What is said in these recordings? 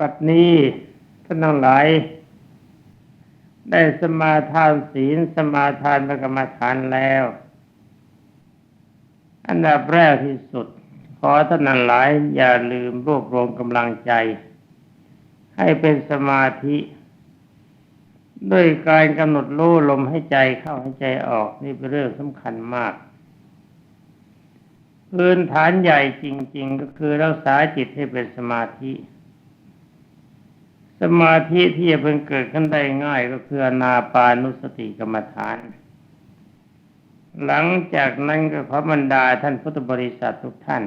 บัดนี้ท่านทั้งหลาย ได้สมาทานศีลสมาทานพระกรรมฐานแล้ว อันดับแรกที่สุด ขอท่านทั้งหลาย อย่าลืมรวบรวมกำลังใจ ให้เป็นสมาธิ ด้วยการกำหนดรู้ลมให้ใจเข้าให้ใจออกนี่เป็นเรื่องสำคัญมากพื้นฐานใหญ่จริง ๆ ก็คือรักษาจิตให้เป็นสมาธิ สมาธิที่จะเพิ่งเกิดขึ้นได้ง่ายก็คืออนาปานุสติกรรมฐาน หลังจากนั้นก็ขอบรรดาท่านพุทธบริษัททุกท่าน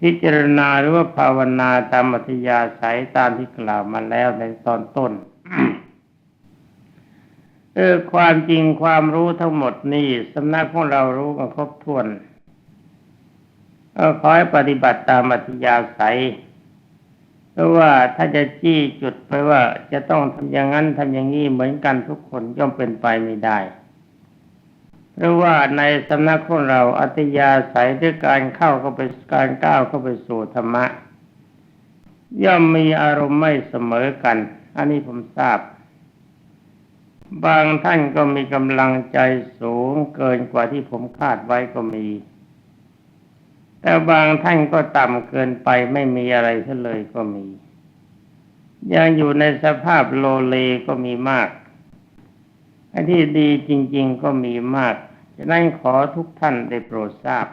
พิจารณาหรือว่าภาวนาตามอัธยาศัยตามที่กล่าวมาแล้วในตอนต้นเออความจริงความรู้ทั้งหมดนี่สำนักของเรารู้มาครบถ้วนก็ขอให้ปฏิบัติตามอัธยาศัย เพราะว่าถ้าจะจี้จุดไปว่าจะต้องทำอย่างนั้นทำอย่างนี้เหมือนกันทุกคนย่อมเป็นไปไม่ได้ เพราะว่าในสำนักของเราอัตยาศัยด้วยการเข้าเข้าไปการก้าวเข้าไปสู่ธรรมะ ย่อมมีอารมณ์ไม่เสมอกัน อันนี้ผมทราบ บางท่านก็มีกำลังใจสูงเกินกว่าที่ผมคาดไว้ก็มี แต่บางท่านก็ต่ำเกินไปไม่มีอะไรเ่เลยก็มี ยังอยู่ในสภาพโลเลก็มีมากอันที่ดีจริง ๆก็มีมากฉะนั้นขอทุกท่านได้โปรดทราบ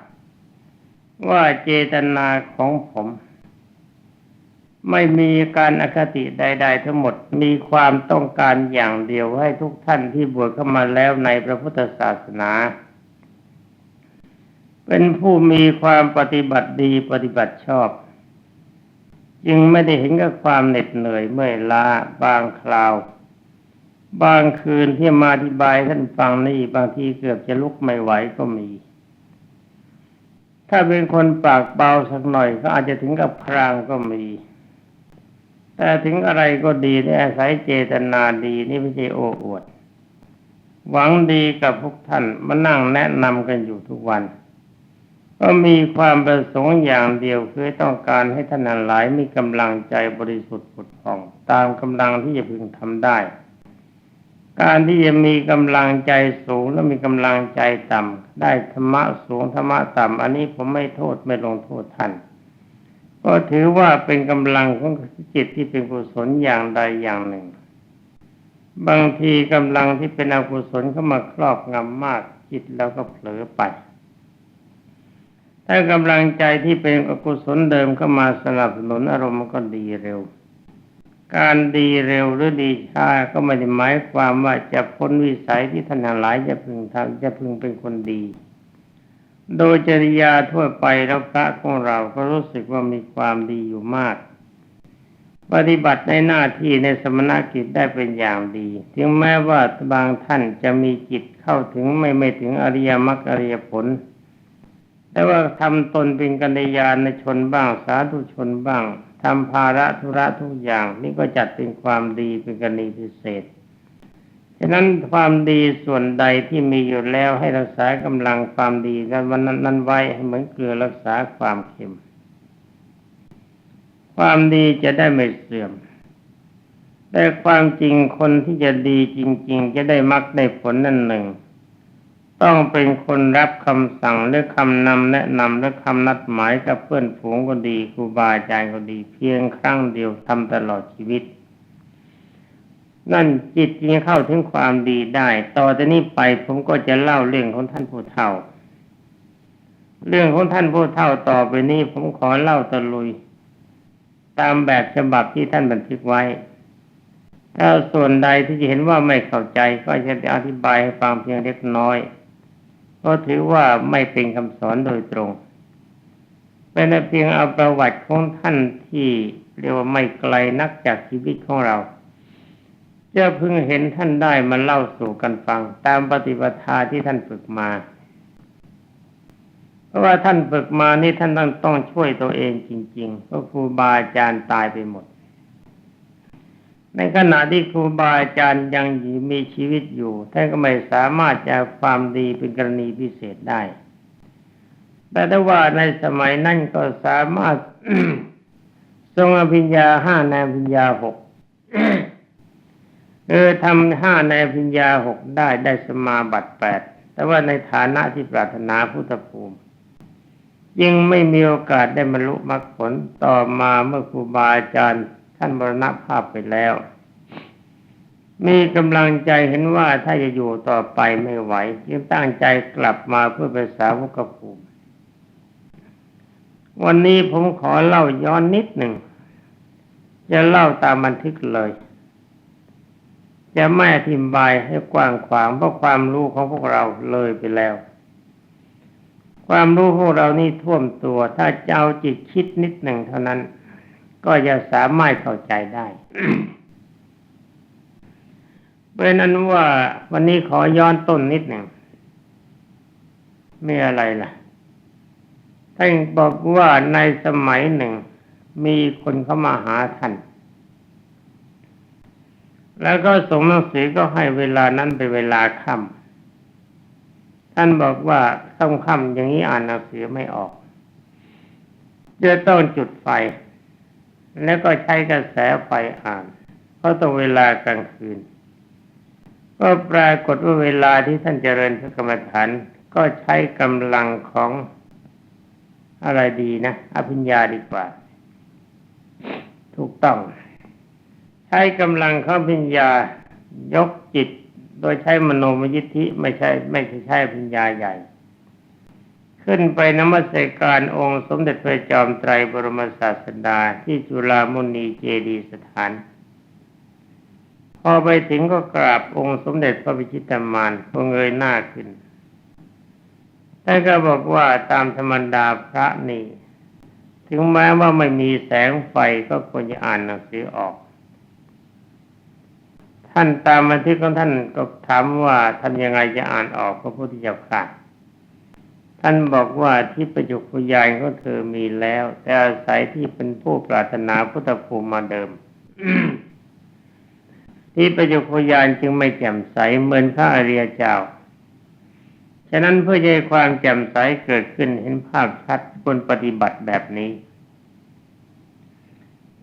ว่าเจตนาของผม ไม่มีการอคติใด ๆ ทั้งหมดมีความต้องการอย่างเดียวให้ทุกท่านที่บวชเข้ามาแล้วในพระพุทธศาสนา เป็นผู้มีความปฏิบัติดีปฏิบัติชอบ จึงไม่ได้เห็นกับความเหน็ดเหนื่อยเมื่อยล้าบางคราว บางคืนที่มาอธิบายท่านฟังนี่บางทีเกือบจะลุกไม่ไหวก็มี ถ้าเป็นคนปากเบาสักหน่อยก็อาจจะถึงกับครางก็มี แต่ถึงอะไรก็ดีได้อาศัยเจตนาดีนี่ไม่ใช่โอ้อวด หวังดีกับพวกท่านมานั่งแนะนำกันอยู่ทุกวัน ก็มีความประสงค์อย่างเดียวคือต้องการให้ท่านหลายมีกำลังใจบริสุทธิ์ผุดผ่อง ตามกำลังที่จะพึงทำได้ การที่จะมีกำลังใจสูงและมีกำลังใจต่ำได้ธรรมะสูงธรรมะต่ำอันนี้ผมไม่โทษไม่ลงโทษท่านก็ถือว่าเป็นกำลังของจิตที่เป็นกุศลอย่างใดอย่างหนึ่ง บางทีกำลังที่เป็นอกุศลเข้ามาครอบงำมากจิตแล้วก็เผลอไป ถ้ากำลังใจที่เป็นอกุศลเดิมเข้ามาสนับสนุนอารมณ์ก็ดีเร็ว การดีเร็วหรือดีช้าก็ไม่ได้หมายความว่าจะพ้นวิสัยที่ท่านทั้งหลายจะพึงทำจะพึงเป็นคนดี โดยจริยาทั่วไปแล้วพระของเราก็รู้สึกว่ามีความดีอยู่มากปฏิบัติในหน้าที่ในสมณกิจได้เป็นอย่างดี ถึงแม้ว่าบางท่านจะมีจิตเข้าถึงไม่ไม่ถึงอริยมรรคอริยผล แต่ว่าทำตนเป็นกัญญาณชนบ้าง สาธุชนบ้างทำภาระธุระทุกอย่าง นี่ก็จัดเป็นความดีเป็นกรณีพิเศษฉะนั้นความดีส่วนใดที่มีอยู่แล้วให้รักษากำลังความดีกันวันนั้นนั้นไว้ให้เหมือนเกลือรักษาความเค็ม ความดีจะได้ไม่เสื่อม แต่ความจริงคนที่จะดีจริง ๆ จะได้มักได้ผลนั่นหนึ่ง ต้องเป็นคนรับคำสั่งหรือคำนำแนะนำหรือคำนัดหมายกับเพื่อนฝูงก็ดีครูบาอาจารย์ก็ดี เพียงครั้งเดียวทำตลอดชีวิต นั่นจิตจึงเข้าถึงความดีได้ ต่อจากนี้ไปผมก็จะเล่าเรื่องของท่านผู้เฒ่า เรื่องของท่านผู้เฒ่าต่อไปนี้ผมขอเล่าตะลุย ตามแบบฉบับที่ท่านบันทึกไว้ถ้าส่วนใดที่จะเห็นว่าไม่เข้าใจก็จะอธิบายให้ฟังเพียงเล็กน้อย ก็ถือว่าไม่เป็นคำสอนโดยตรง เป็นเพียงเอาประวัติของท่านที่เรียกว่าไม่ไกลนักจากชีวิตของเราจะเพิ่งเห็นท่านได้มาเล่าสู่กันฟัง ตามปฏิปทาที่ท่านฝึกมา เพราะว่าท่านฝึกมานี่ท่านต้องต้องช่วยตัวเองจริงๆเพราะครูบาอาจารย์ตายไปหมด ในขณะที่ครูบาอาจารย์ยังมีชีวิตอยู่ท่านก็ไม่สามารถจะความดีเป็นกรณีพิเศษได้ แต่ถ้าว่าในสมัยนั้นก็สามารถทรงอภิญญาห้าในอภิญญาหกเออทำห้าในอภิญญาหกได้ได้สมาบัติแปดแต่ว่าในฐานะที่ปรารถนาพุทธภูมิยังไม่มีโอกาสได้บรรลุมรรคผลต่อมาเมื่อครูบาอาจารย์ ท่านมรณภาพไปแล้ว มีกำลังใจเห็นว่าถ้าจะอยู่ต่อไปไม่ไหว จึงตั้งใจกลับมาเพื่อเป็นสาวกภูมิ วันนี้ผมขอเล่าย้อนนิดหนึ่ง จะเล่าตามบันทึกเลย จะไม่อธิบายให้กว้างขวางเพราะความรู้ของพวกเราเลยไปแล้วความรู้พวกเรานี่ท่วมตัว ถ้าเจ้าจิตคิดนิดหนึ่งเท่านั้น ก็จะสามารถเข้าใจได้เป็นนั้นว่าวันนี้ขอย้อนต้นนิดหนึ่งไม่อะไรล่ะท่านบอกว่าในสมัยหนึ่ง มีคนเข้ามาหาท่านแล้วก็ส่งหนังสือก็ให้เวลานั้นเป็นเวลาค่ำท่านบอกว่าค่ำค่ำอย่างนี้อ่านหนังสือไม่ออกจะต้องจุดไฟ แล้วก็ใช้กระแสไฟอ่านเพราะต้องเวลากลางคืน ก็ปรากฏว่าเวลาที่ท่านเจริญพระกรรมฐานก็ใช้กำลังของอะไรดีนะอภิญญาดีกว่า ถูกต้อง ใช้กำลังของอภิญญายกจิต โดยใช้มโนมยิทธิไม่ใช่ ไม่ใช่ใช้อภิญญาใหญ่ ขึ้นไปนมัสการองค์สมเด็จพระจอมไตรบรมศาสดาที่จุฬามณีเจดีสถาน พอไปถึงก็กราบองค์สมเด็จพระวิชิตามานพงเงยหน้าขึ้นท่านก็บอกว่าตามธรรมดาพระนี่ ถึงแม้ว่าไม่มีแสงไฟก็ควรจะอ่านหนังสือออก ท่านตามบันทึกของท่านก็ถามว่าท่านยังไงจะอ่านออกพระพุทธเจ้าค่ะ ท่านบอกว่าที่ประจุพยานก็เธอมีแล้ว แต่อาศัยที่เป็นผู้ปรารถนาพุทธภูมิมาเดิม ที่ประจุพยานจึงไม่แจ่มใสเหมือนพระอริยเจ้า ฉะนั้นเพื่อให้ความแจ่มใสเกิดขึ้นเห็นภาพชัดควรปฏิบัติแบบนี้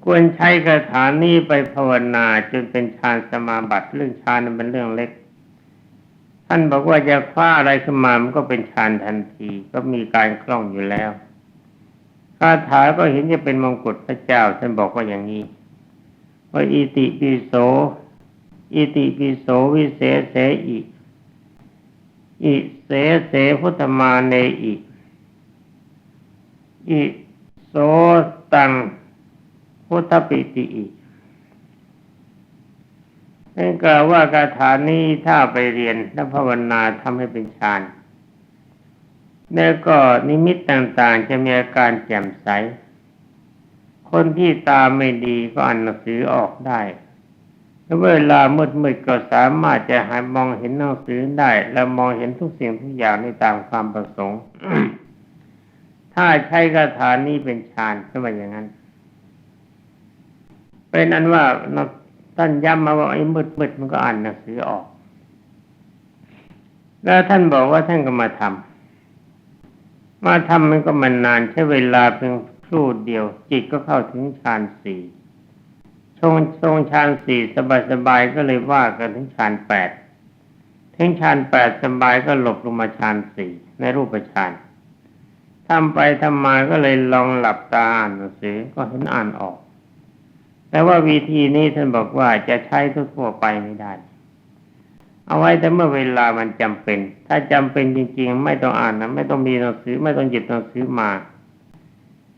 ควรใช้คาถานี้ไปภาวนาจนเป็นฌานสมาบัติเรื่องฌานนั้นเป็นเรื่องเล็ก ท่านบอกว่าจะคว้าอะไรขึ้นมามันก็เป็นฌานทันที ก็มีการคล่องอยู่แล้วคาถาก็เห็นจะเป็นมงกุฎพระเจ้า ท่านบอกว่าอย่างนี้ว่าอิติปิโส อิติปิโสวิเศษเสอิอิเสเสพุทธมาเนอิอิโสตังพุทธปิติอิ นั่นกล่าวว่าคาถานี้ถ้าไปเรียนและภาวนาทำให้เป็นฌานแล้วก็นิมิตต่างๆ จะมีอาการแจ่มใส คนที่ตาไม่ดีก็อ่านหนังสือออกได้แล้วเวลามืดๆก็สามารถจะหามองเห็นหนังสือได้ และมองเห็นทุกสิ่งทุกอย่างในตามความประสงค์ ถ้าใช้คาถานี้เป็นฌานก็ว่าอย่างนั้น เป็นอันว่า ท่านย้ำมาว่าไอ้มืดๆมันก็อ่านหนังสือออก แล้วท่านบอกว่าท่านก็มาทำมาทำมันก็มันนานใช้เวลาเพียงครู่เดียว จิตก็เข้าถึงฌานสี่ชงชงฌานสี่สบายๆก็เลยว่ากันถึงฌานแปดถึงฌานแปดสบายก็หลบลงมาฌานสี่ในรูปฌานทำไปทำมาก็เลยลองหลับตาอ่านหนังสือก็เห็นอ่านออก แต่ว่าวิธีนี้ท่านบอกว่าจะใช้ทั่วไปไม่ได้ เอาไว้แต่เมื่อเวลามันจำเป็น ถ้าจำเป็นจริง ๆ ไม่ต้องอ่านนะไม่ต้องมีหนังสือไม่ต้องหยิบหนังสือมา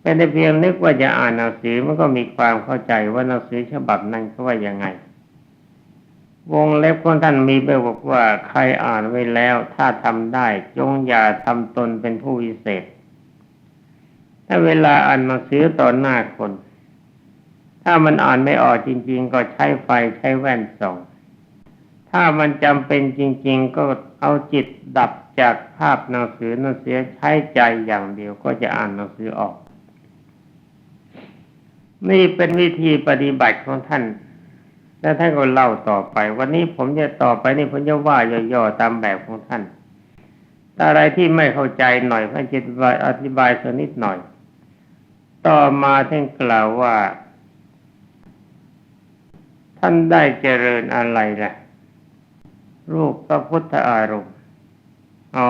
เป็นแต่เพียงนึกว่าจะอ่านหนังสือมันก็มีความเข้าใจว่าหนังสือฉบับนั้นเขาว่ายังไง วงเล็บของท่านมีไปบอกว่าใครอ่านไว้แล้ว ถ้าทำได้จงอย่าทำตนเป็นผู้วิเศษ ถ้าเวลาอ่านหนังสือต่อหน้าคน ถ้ามันอ่านไม่ออกจริง ๆ ก็ใช้ไฟใช้แว่นส่อง ถ้ามันจำเป็นจริง ๆ ก็เอาจิตดับจากภาพหนังสือนั่นเสียใช้ใจอย่างเดียวก็จะอ่านหนังสือออก นี่เป็นวิธีปฏิบัติของท่าน และท่านก็เล่าต่อไป วันนี้ผมจะต่อไปนี่ผมจะว่าย่อๆตามแบบของท่านแต่อะไรที่ไม่เข้าใจหน่อยท่านจะอธิบาอธิบายสักนิดหน่อย ต่อมาท่านกล่าวว่า ท่านได้เจริญอะไรล่ะ รูปพระพุทธอารมณ์อ๋อ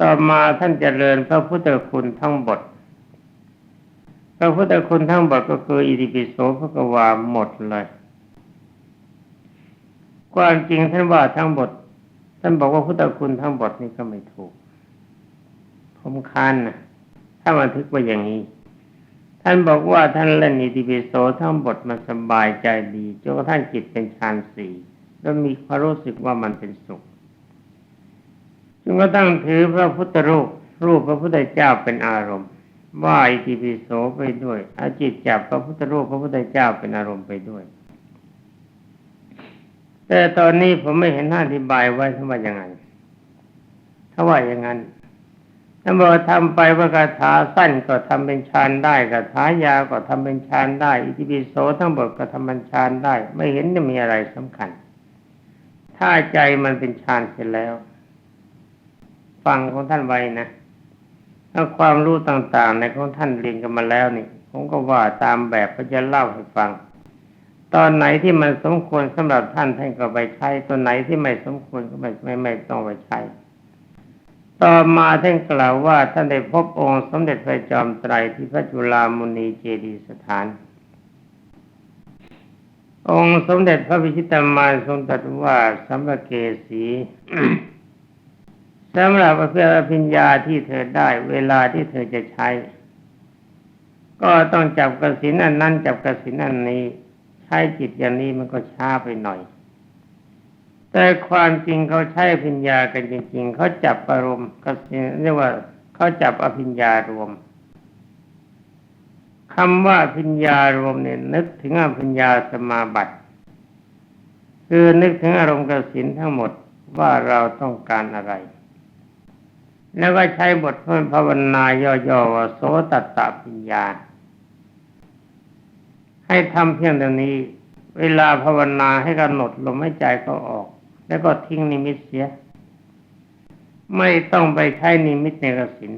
ต่อมาท่านเจริญพระพุทธคุณทั้งบทพระพุทธคุณทั้งบทก็คืออิติปิโสพระกวาหมดเลย ความจริงท่านว่าทั้งบทท่านบอกว่าพุทธคุณทั้งบทนี่ก็ไม่ถูก ผมค้านนะถ้าบันทึกไว้อย่างนี้ ท่านบอกว่าท่านเล่นอิติปิโสทั้งบทมันสบายใจดีจนกระทั่งจิตเป็นฌานสี่แล้วมีความรู้สึกว่ามันเป็นสุขจนกระทั่งถือพระพุทธรูปรูปพระพุทธเจ้าเป็นอารมณ์ว่าอิติปิโสไปด้วย อาจิตจับพระพุทธรูปพระพุทธเจ้าเป็นอารมณ์ไปด้วย แต่ตอนนี้ผมไม่เห็นท่านอธิบายไว้ทำว่ายังไง ถ้าว่าอย่างนั้น ท่านบอกทำไปว่าคาถาสั้นก็ทำเป็นฌานได้คาถายาวก็ทำเป็นฌานได้ อิติปิโสทั้งหมดก็ทำเป็นฌานได้ ไม่เห็นจะมีอะไรสำคัญ ถ้าใจมันเป็นฌานเสร็จแล้ว ฟังของท่านไว้นะถ้าความรู้ต่างๆ ในของท่านเรียนกันมาแล้วนี่ผมก็ว่าตามแบบก็จะเล่าให้ฟัง ตอนไหนที่มันสมควรสำหรับท่านท่านก็ไปใช้ตอนไหนที่ไม่สมควรก็ไม่ไม่ไม่ต้องไปใช้ ต่อมาท่านกล่าวว่าท่านได้พบองค์สมเด็จพระจอมไตรที่พระจุลามุนีเจดีสถาน องค์สมเด็จพระวิชิตามานทรงตรัสว่าสัมภเกสีสำหรับเพื่ออภิญญาที่เธอได้เวลาที่เธอจะใช้ ก็ต้องจับกสินอันนั้นจับกสินอันนี้ ใช้จิตอย่างนี้มันก็ช้าไปหน่อย แต่ความจริงเขาใช้อภิญญากันจริง ๆ เขาจับอารมณ์กสินเรียกว่าเขาจับอภิญญารวมคำว่าอภิญญารวมเนี่ยนึกถึงอภิญญาสมาบัติคือนึกถึงอารมณ์กสินทั้งหมดว่าเราต้องการอะไร แล้วก็ใช้บทพภาวนาย่อๆว่าโสตตะปัญญา ให้ทำเพียงเท่านี้ เวลาภาวนาให้กำหนดลมหายใจเขาออก แล้วก็ทิ้งนิมิตเสีย ไม่ต้องไปใช้นิมิตในกสิน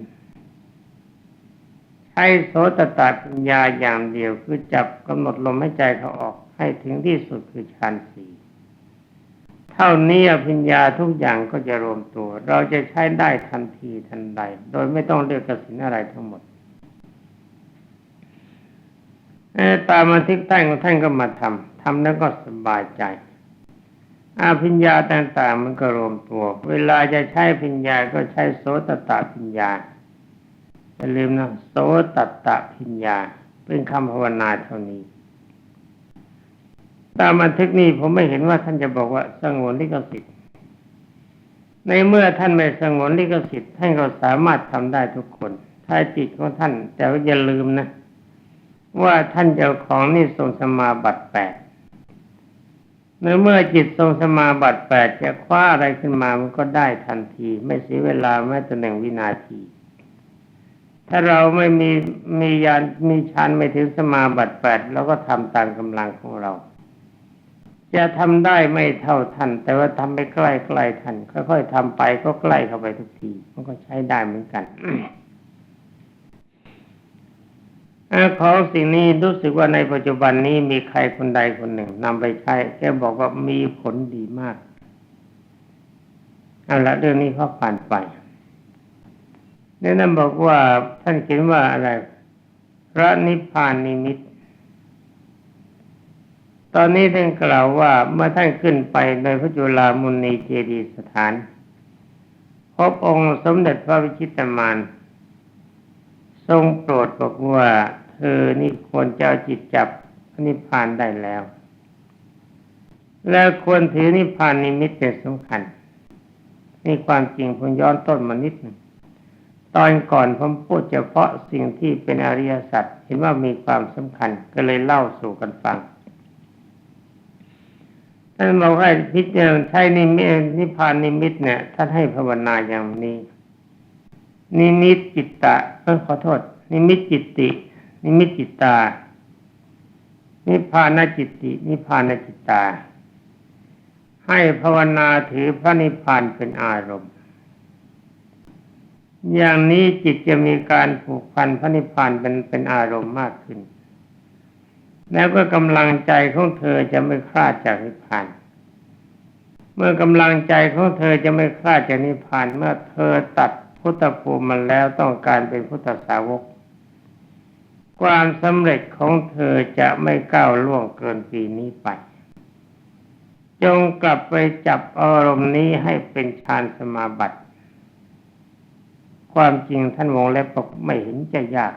ใช้โสตตะปัญญาอย่างเดียวคือจับกำหนดลมหายใจเขาออกให้ถึงที่สุดคือฌานสี่เท่านี้อภิญญาทุกอย่างก็จะรวมตัว เราจะใช้ได้ทันทีทันใด โดยไม่ต้องเลือกกสินอะไรทั้งหมดตามมาทิกท่านของท่านก็มาทำทำแล้วก็สบายใจ อาพิญญาต่างๆ มันก็รวมตัว เวลาจะใช้พิญญาก็ใช้โสตตะพิญญาอย่าลืมนะโสตตะพิญญา เป็นคำภาวนาเท่านี้ ตามบันทึกนี้ผมไม่เห็นว่าท่านจะบอกว่าสงวนลิขสิทธิ์ในเมื่อท่านไม่สงวนลิขสิทธิ์ท่านก็สามารถทำได้ทุกคน ถ้าจิตของท่านแต่ว่าอย่าลืมนะ ว่าท่านเจ้าของนี่ทรงสมาบัติแปด ในเมื่อจิตทรงสมาบัติแปดจะคว้าอะไรขึ้นมามันก็ได้ทันที ไม่เสียเวลาแม้แต่หนึ่งวินาที ถ้าเราไม่มีมียานมีฌานไม่ถึงสมาบัติแปดเราก็ทำตามกำลังของเรา จะทำได้ไม่เท่าท่านแต่ว่าทำไปใกล้ใกล้ท่านค่อยๆทำไปก็ใกล้เข้าไปทุกทีมันก็ใช้ได้เหมือนกัน ของสิ่งนี้รู้สึกว่าในปัจจุบันนี้มีใครคนใดคนหนึ่งนำไปใช้แกบอกว่ามีผลดีมากเอาละเรื่องนี้เขาผ่านไปเนี่ยนั่นบอกว่าท่านเขียนว่าอะไร พระนิพพานนิมิต ตอนนี้ท่านกล่าวว่าเมื่อท่านขึ้นไปในพระจุลามุนีเจดีสถาน พบองค์สมเด็จพระวิชิตมาน ทรงโปรดบอกว่า อนี่ควรจะเอาจิตจับนิพพานได้แล้ว และควรถือนิพพานนิมิตเป็นสำคัญนี่ความจริงผมย้อนต้นมานิดหนึ่งตอนก่อนผมพูดเฉพาะสิ่งที่เป็นอริยสัจเห็นว่ามีความสำคัญก็เลยเล่าสู่กันฟังท่านบอกให้พิจารณาใช้นิมิตนิพพานนิมิตเนี่ยท่านให้ภาวนาอย่างนี้ นิมิตจิตตะเออขอโทษ นิมิตจิตติ นิมิตจิตตา นิพพานจิตติ นิพพานจิตตา ให้ภาวนาถือพระนิพพานเป็นอารมณ์ อย่างนี้จิตจะมีการผูกพันพระนิพพานเป็นเป็นอารมณ์มากขึ้น แล้วก็กำลังใจของเธอจะไม่คลาดจากนิพพานเมื่อกำลังใจของเธอจะไม่คลาดจากนิพพานเมื่อเธอตัดพุทธภูมิมาแล้วต้องการเป็นพุทธสาวก ความสำเร็จของเธอจะไม่ก้าวล่วงเกินปีนี้ไป จงกลับไปจับอารมณ์นี้ให้เป็นฌานสมาบัติ ความจริงท่านวงเล็บบอกไม่เห็นจะยาก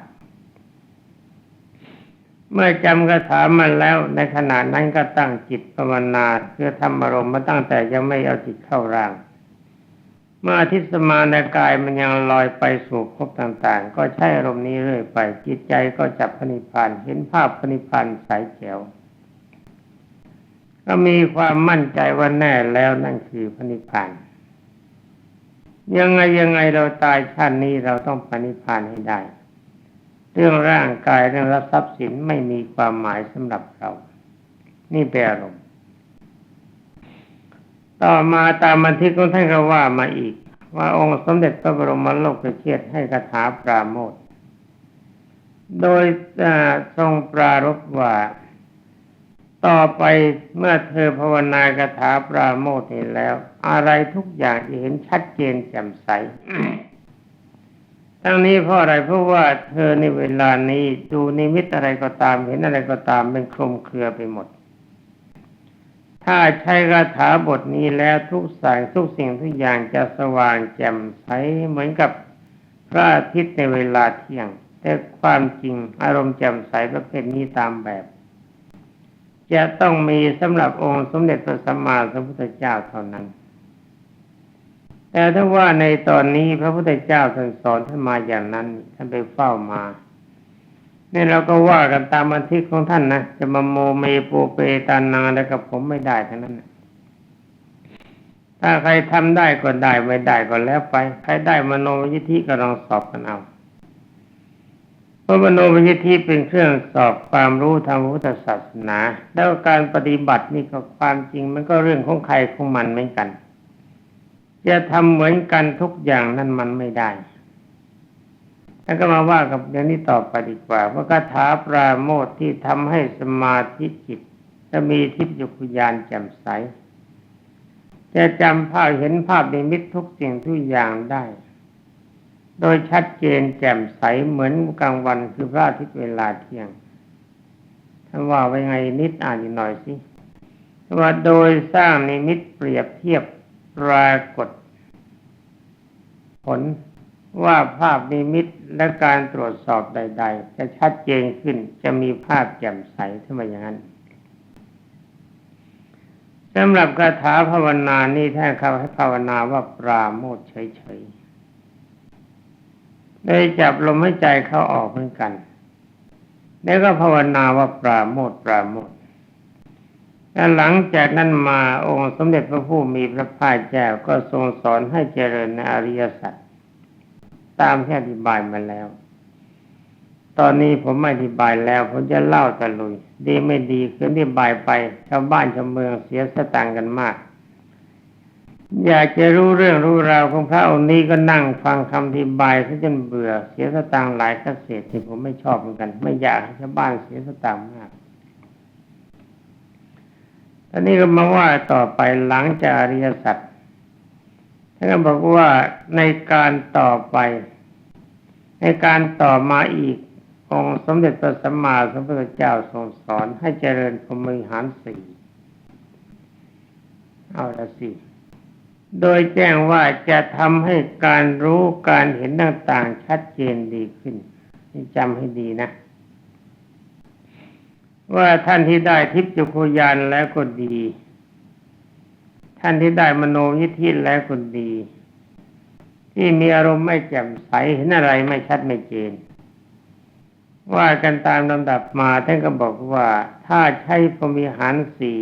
เมื่อจำคาถามันแล้วในขณะนั้นก็ตั้งจิตภาวนาเพื่อทำอารมณ์มาตั้งแต่ยังไม่เอาจิตเข้าร่าง เมื่ออาทิตย์สมาในกายมันยังลอยไปสู่ภพต่างๆ ก็ใช้อารมณ์นี้เรื่อยไป จิตใจก็จับพนิพพานเห็นภาพพนิพพานใสแจ๋วก็มีความมั่นใจว่าแน่แล้วนั่นคือพนิพพานยังไงยังไงเราตายชาตินี้เราต้องปณิพพานให้ได้ เรื่องร่างกายเรื่องทรัพย์สินไม่มีความหมายสำหรับเรา นี่เป็นอารมณ์ ต่อมาตามบันทึกของท่านก็ว่ามาอีก ว่าองค์สมเด็จพระบรมโลกเชษฐ์ให้คาถาปราโมทโดยทรงปรารภว่า ต่อไปเมื่อเธอภาวนาคาถาปราโมทย์นี้แล้ว อะไรทุกอย่างจะเห็นชัดเจนแจ่มใสทั้งนี้เพราะอะไรเพราะว่าเธอในเวลานี้ดูนิมิตอะไรก็ตามเห็นอะไรก็ตามเป็นคลุมเครือไปหมด ถ้าใช้คาถาบทนี้แล้วทุกสิ่งทุกสิ่งทุกอย่างจะสว่างแจ่มใสเหมือนกับพระอาทิตย์ในเวลาเที่ยง แต่ความจริงอารมณ์แจ่มใสประเภทนี้ตามแบบ จะต้องมีสำหรับองค์สมเด็จพระสัมมาสัมพุทธเจ้าเท่านั้น แต่ถ้าว่าในตอนนี้พระพุทธเจ้าท่านสอนท่านมาอย่างนั้นท่านไปเฝ้ามา นี่เราก็ว่ากันตามบันทึกของท่านนะจะมาโมเมโปเปตานาแล้วกับผมไม่ได้ทั้งนั้นนะถ้าใครทำได้ก็ได้ไม่ได้ก็แล้วไป ใครได้มโนวิธิก็ลองสอบกันเอาเพราะมโนวิธิเป็นเครื่องสอบความรู้ทางพุทธศาสนา แล้วการปฏิบัตินี่ก็ความจริงมันก็เรื่องของใครของมันเหมือนกันจะทำเหมือนกันทุกอย่างนั่นมันไม่ได้ แล้วก็มาว่ากับเรื่องนี้ต่อไปดีกว่าว่าคาถาปราโมทที่ทำให้สมาธิจิตจะมีทิพยุคุยานแจ่มใส จะจำภาพเห็นภาพในมิตทุกสิ่งทุกอย่างได้ โดยชัดเจนแจ่มใสเหมือนกลางวันคือพระอาทิตย์เวลาเที่ยงท่านว่าไว้ไงนิดอ่านอีกหน่อยสิว่าโดยสร้างนิมิตเปรียบเทียบปรากฏ ผล ว่าภาพนิมิตและการตรวจสอบใด ๆ จะชัดเจนขึ้นจะมีภาพแจ่มใสขึ้นมาอย่างนั้นสำหรับคาถาภาวนานี่ท่านเขาให้ภาวนาว่าปราโมทเฉยๆได้จับลมหายใจเข้าออกเหมือนกัน แล้วก็ภาวนาว่าปราโมทปราโมทและหลังจากนั้นมาองค์สมเด็จพระผู้มีพระภาคเจ้าก็ทรงสอนให้เจริญในอริยสัจ ตามที่อธิบายมาแล้ว ตอนนี้ผมไม่อธิบายแล้ว ผมจะเล่าตะลุย ดีไม่ดีคืออธิบายไป ชาวบ้านชาวเมืองเสียสตังกันมาก อยากจะรู้เรื่องรู้ราวของพระองค์นี้ก็นั่งฟังคำอธิบายซะจนเบื่อ เสียสตังหลายกเศษที่ผมไม่ชอบเหมือนกัน ไม่อยากให้ชาวบ้านเสียสตังมากตอนนี้ก็มาว่าต่อไปหลังจากอริยสัจ ท่านบอกว่าในการต่อไป ในการต่อมาอีกองสมเด็จพระสัมมาสัมพุทธเจ้าทรงสอนให้เจริญพรหมิหารสี่เอาละสิ โดยแจ้งว่าจะทำให้การรู้การเห็นต่างๆชัดเจนดีขึ้นจำให้ดีนะ ว่าท่านที่ได้ทิพย์จุคุยานแล้วก็ดี ท่านที่ได้มโนยิทธิแล้วก็ดี ที่มีอารมณ์ไม่แจ่มใสเห็นอะไรไม่ชัดไม่เจน ว่ากันตามลำดับมาท่านก็บอกว่าถ้าใช้พรมิหารสี่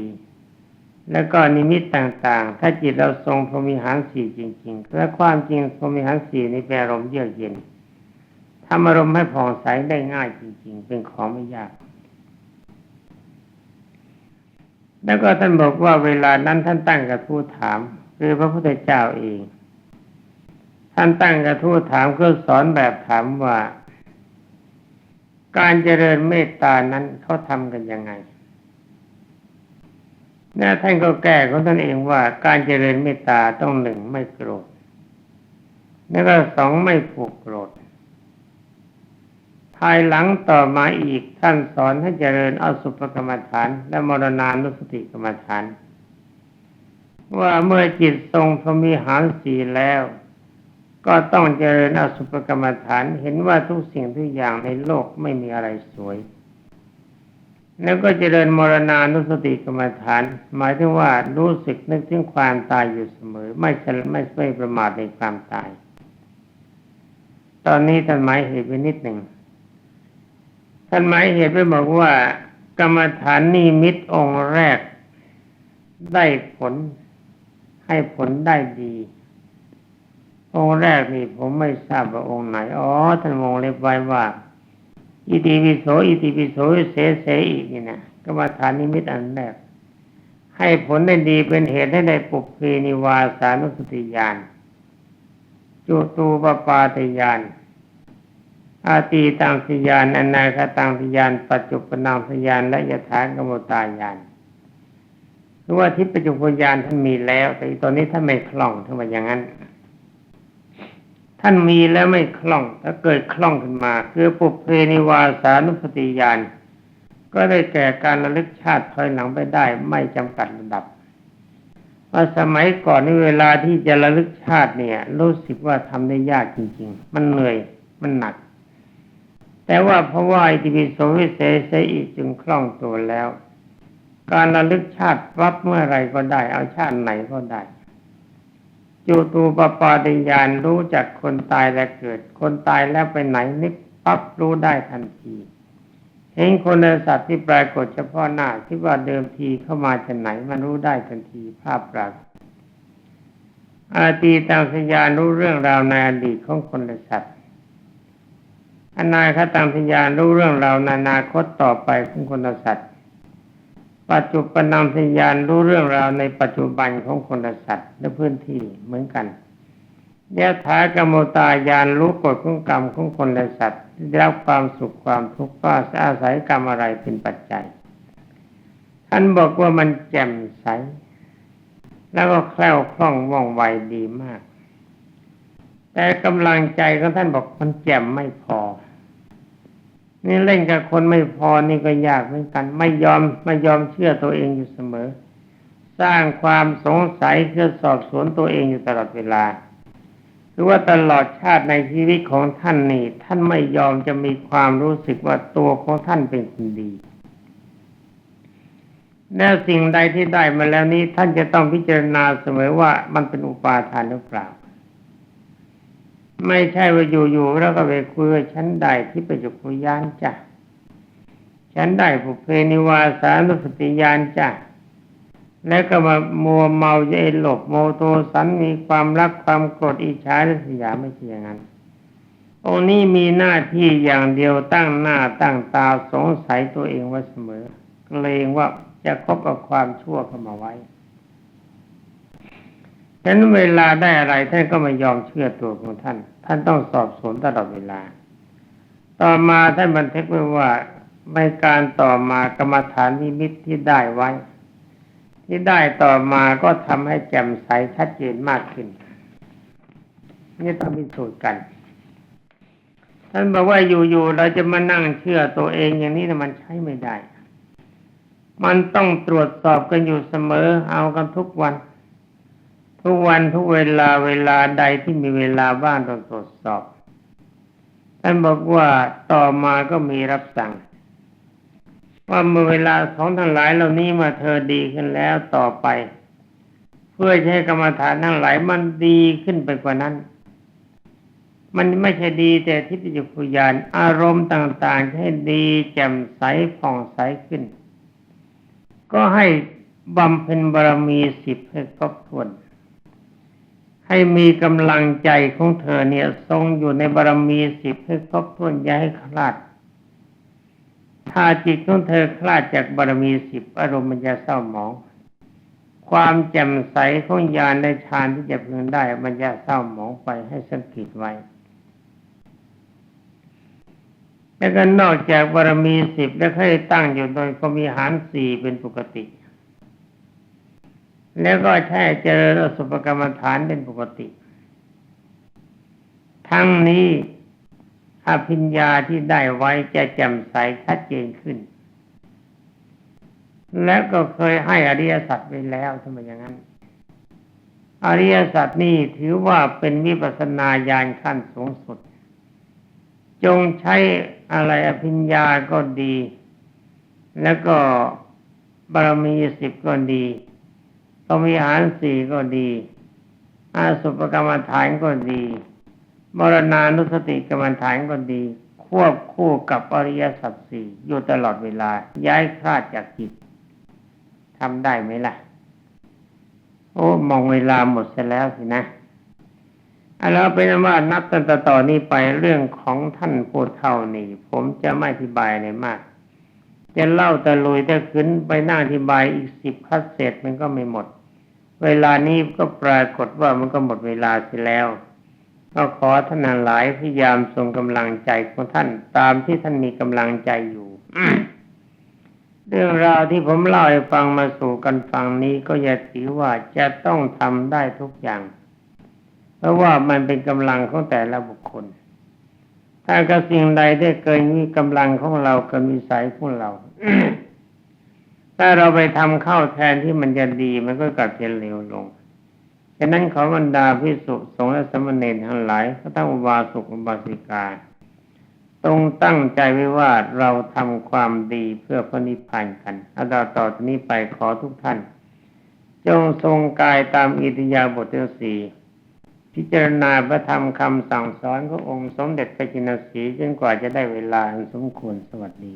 แล้วก็นิมิตต่างๆ ถ้าจิตเราทรงพรมิหารสี่จริง ๆ และความจริงพรมิหารสี่นี่เป็นอารมณ์เยือกเย็นทำอารมณ์ให้ผ่องใสได้ง่ายจริง ๆ เป็นของไม่ยาก แล้วก็ท่านบอกว่าเวลานั้นท่านตั้งกระทู้ถาม คือพระพุทธเจ้าเอง ท่านตั้งกระทู้ถามก็สอนแบบถามว่า การเจริญเมตตานั้นเขาทำกันยังไงนะท่านก็แก้ของท่านเองว่า การเจริญเมตตาต้องหนึ่งไม่โกรธ แล้วก็สองไม่ผูกโกรธายหลังต่อมาอีกท่านสอนให้เจริญอสุภกรรมฐาน และมรณานุสติกรรมฐาน ว่าเมื่อจิตทรงพรมีหารสีแล้ว ก็ต้องเจริญอสุภกรรมฐานเห็นว่าทุกสิ่งทุกอย่างในโลกไม่มีอะไรสวย แล้วก็เจริญมรณานุสติกรรมฐาน หมายถึงว่ารู้สึกนึกถึงความตายอยู่เสมอ ไม่ฉลไม่ไม่ประมาทในความตาย ตอนนี้ท่านหมายเหตุไปนิดหนึ่ง ท่านหมายเหตุไปบอกว่า กรรมฐานนิมิตองค์แรก ได้ผล ให้ผลได้ดี องค์แรกนี่ผมไม่ทราบว่าองค์ไหนอ๋อท่านวงเล็บไว้ว่า อิติปิโสอิติปิโสเสเสอีกนี่นะกรรมฐานนิมิตอันแรกให้ผลได้ดีเป็นเหตุให้ได้ปุเพนิวาสานุสติญาณจุตูปปาตญาณ อาตีตังสยานอนาคตังสยาน ปัจจุปนามสยานและยถากรรมตายานหรือว่าที่ปัจจุบันญาณท่านมีแล้ว แต่ตอนนี้ท่านไม่คล่องท่านว่าอย่างนั้น ท่านมีแล้วไม่คล่อง ถ้าเกิดคล่องขึ้นมา คือปุเพนิวาสานุสติญาณก็ได้แก่การระลึกชาติถอยหลังไปได้ ไม่จำกัดระดับว่าสมัยก่อนในเวลาที่จะระลึกชาติเนี่ย รู้สึกว่าทำได้ยากจริง ๆ มันเหนื่อยมันหนัก แต่ว่าเพราะว่าอิติปิโสวิเศษเสอีจึงคล่องตัวแล้ว การระลึกชาติรับเมื่อไรก็ได้ เอาชาติไหนก็ได้จูตูปปาติญาณรู้จักคนตายและเกิด คนตายแล้วไปไหนนึกปั๊บรู้ได้ทันที เห็นคนในสัตว์ที่ปรากฏเฉพาะหน้าที่ว่าเดิมทีเข้ามาจากไหนมันรู้ได้ทันทีภาพปรากฏอาตีตังสยารู้เรื่องราวในอดีตของคนและสัตว์ อนาคตังสยานรู้เรื่องราวในอนาคตต่อไปของคนละสัตว์ ปัจจุบันนามสยานรู้เรื่องราวในปัจจุบันของคนละสัตว์และพื้นที่เหมือนกันยะถากรรมตายานรู้กฎของกรรมของคนและสัตว์ได้รับความสุขความทุกข์ก็อาศัยกรรมอะไรเป็นปัจจัย ท่านบอกว่ามันแจ่มใส แล้วก็แคล่วคล่องว่องไวดีมาก แต่กำลังใจของท่านบอกมันแจ่มไม่พอ นี่เล่นกับคนไม่พอนี่ก็ยากเหมือนกัน ไม่ยอมไม่ยอมเชื่อตัวเองอยู่เสมอ สร้างความสงสัยเพื่อสอบสวนตัวเองอยู่ตลอดเวลาหรือว่าตลอดชาติในชีวิตของท่านนี่ ท่านไม่ยอมจะมีความรู้สึกว่าตัวของท่านเป็นคนดีและสิ่งใดที่ได้มาแล้วนี้ ท่านจะต้องพิจารณาเสมอว่ามันเป็นอุปาทานหรือเปล่า ไม่ใช่ว่าอยู่ๆแล้วก็ไปคุยฉันได้ที่ประจุกุยานจ้ะฉันได้ภุเพนิวาสานุสติยานจ้ะแล้วก็มามัวเมาเยหลบโมโทสันมีความรักความโกรธอิจฉาและสยาไม่ใช่อย่างนั้นองนี้มีหน้าที่อย่างเดียวตั้งหน้าตั้งตาสงสัยตัวเองไว้เสมอเกรงว่าจะคบกับความชั่วเข้ามาไว้ฉะนั้นเวลาได้อะไรท่านก็ไม่ยอมเชื่อตัวของท่าน ท่านต้องสอบสวนตลอดเวลา ต่อมาท่านบันทึกไว้ว่าในการต่อมากรรมฐานนิมิตที่ได้ไว้ ที่ได้ต่อมาก็ทำให้แจ่มใสชัดเจนมากขึ้น นี่ต้องพิสูจน์กัน ท่านบอกว่าอยู่ๆเราจะมานั่งเชื่อตัวเองอย่างนี้มันใช้ไม่ได้ มันต้องตรวจสอบกันอยู่เสมอเอากันทุกวัน ทุกวันทุกเวลาเวลาใดที่มีเวลาบ้างต้องตรวจสอบท่านบอกว่าต่อมาก็มีรับสั่ง ว่าเมื่อเวลาของทั้งหลายเหล่านี้มาเธอดีขึ้นแล้วต่อไป เพื่อใช้กรรมฐานทั้งหลายมันดีขึ้นไปกว่านั้น มันไม่ใช่ดีแต่ทิฏฐิจุยานอารมณ์ต่างๆให้ดีแจ่มใสผ่องใสขึ้น ก็ให้บำเพ็ญบารมีสิบให้ครบถ้วน ให้มีกำลังใจของเธอเนี่ย ทรงอยู่ในบารมีสิบให้ครบถ้วนย่าให้คลาด ถ้าจิตของเธอคลาดจากบารมีสิบอารมณ์มันจะเศร้าหมอง ความแจ่มใสของญาณในฌานที่จะพึงได้มันจะเศร้าหมองไปให้สังเกตไว้แล้วก็นอกจากบารมีสิบแล้วเคยตั้งอยู่โดยก็มีหารสี่เป็นปกติ แล้วก็ใช้เจริญอสุภกรรมฐานเป็นปกติ ทั้งนี้อภิญญาที่ได้ไว้จะแจ่มใสชัดเจนขึ้น แล้วก็เคยให้อริยสัจไปแล้วทำไมอย่างนั้น อริยสัจนี่ถือว่าเป็นวิปัสสนาญาณขั้นสูงสุด จงใช้อะไรอภิญญาก็ดี แล้วก็บารมีสิบก็ดี พรหมีอาหารสี่ก็ดี อาสุปกรรมฐานก็ดีมรณานุสติกรรมฐานก็ดี ควบคู่กับอริยสัจสี่อยู่ตลอดเวลา ย้ายคลาดจากจิตทำได้ไหมล่ะ โอ้มองเวลาหมดเสียแล้วสินะเอาแล้วเป็นว่านับตั้งแต่ต่อนนี้ไปเรื่องของท่านผู้เท่านี่ผมจะไม่อธิบายอะไรมาก จะเล่าแต่ลุยแต่ขึ้นไปนั่งอธิบายอีกสิบคัดเศษมันก็ไม่หมด เวลานี้ก็ปรากฏว่ามันก็หมดเวลาเสียแล้วก็ขอท่านหลายพยายามทรงกำลังใจของท่านตามที่ท่านมีกำลังใจอยู่เรื่องราวที่ผมเล่าให้ฟังมาสู่กันฟังนี้ก็อย่าถือว่าจะต้องทำได้ทุกอย่าง เพราะว่ามันเป็นกำลังของแต่ละบุคคล ถ้ากระสิ่งใดได้เกินมีกำลังของเราเกินวิสัยของเรา ถ้าเราไปทำเข้าแทนที่มันจะดีมันก็กลับจะเลวลงฉะนั้นขอบรรดาพิสุสงฆ์และสมณเณรทั้งหลายก็ทั้งอุบาสกอุบาสิกาต้องตั้งใจไว้ว่าเราทำความดีเพื่อพระนิพพานกันอาต่อต่อจากนี้ไปขอทุกท่าน จงทรงกายตามอิทธิยาบทที่สี่พิจารณาพระธรรมคำสั่งสอนขององค์สมเด็จพระจินสีจนกว่าจะได้เวลาสมควรสวัสดี